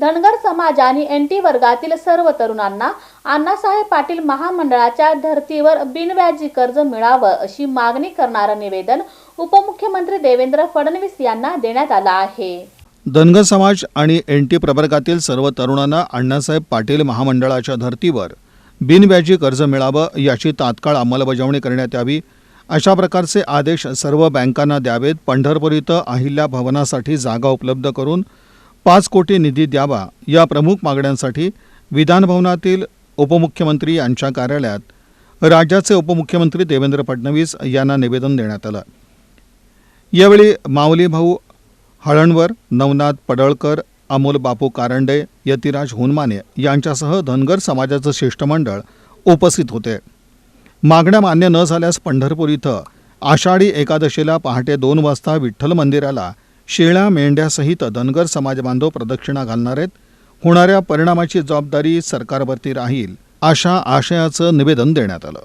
धनगर समाज आणि N T वर्गातील सर्व तरुणांना अण्णासाहेब पाटील महामंडळाच्या धर्तीवर बिनव्याजी कर्ज मिळावं अशी मागणी करणारं निवेदन उपमुख्यमंत्री देवेंद्र फडणवीस यांना देण्यात आलं आहे. धनगर समाज आणि एन टी प्रवर्गातील सर्व तरुणांना अण्णासाहेब पाटील महामंडळाच्या धर्तीवर बिनव्याजी कर्ज मिळावं याची तात्काळ अंमलबजावणी करण्यात यावी अशा प्रकारचे आदेश सर्व बँकांना द्यावेत पंढरपूर इथं अहिल्या भवनासाठी जागा उपलब्ध करून पाच कोटी निधी द्यावा या प्रमुख मागण्यांसाठी विधानभवनातील उपमुख्यमंत्री यांच्या कार्यालयात राज्याचे उपमुख्यमंत्री देवेंद्र फडणवीस यांना निवेदन देण्यात आलं. यावेळी माऊली भाऊ हळणवर नवनाथ पडळकर अमोल बापू कारंडे यतिराज हुनमाने यांच्यासह धनगर समाजाचं शिष्टमंडळ उपस्थित होते. मागण्या मान्य न झाल्यास पंढरपूर इथं आषाढी एकादशीला पहाटे दोन वाजता विठ्ठल मंदिराला शेळ्या मेंढ्यासहित धनगर समाजबांधव प्रदक्षिणा घालणार आहेत. होणाऱ्या परिणामाची जबाबदारी सरकारवरती राहील अशा आशयाचं निवेदन देण्यात आलं.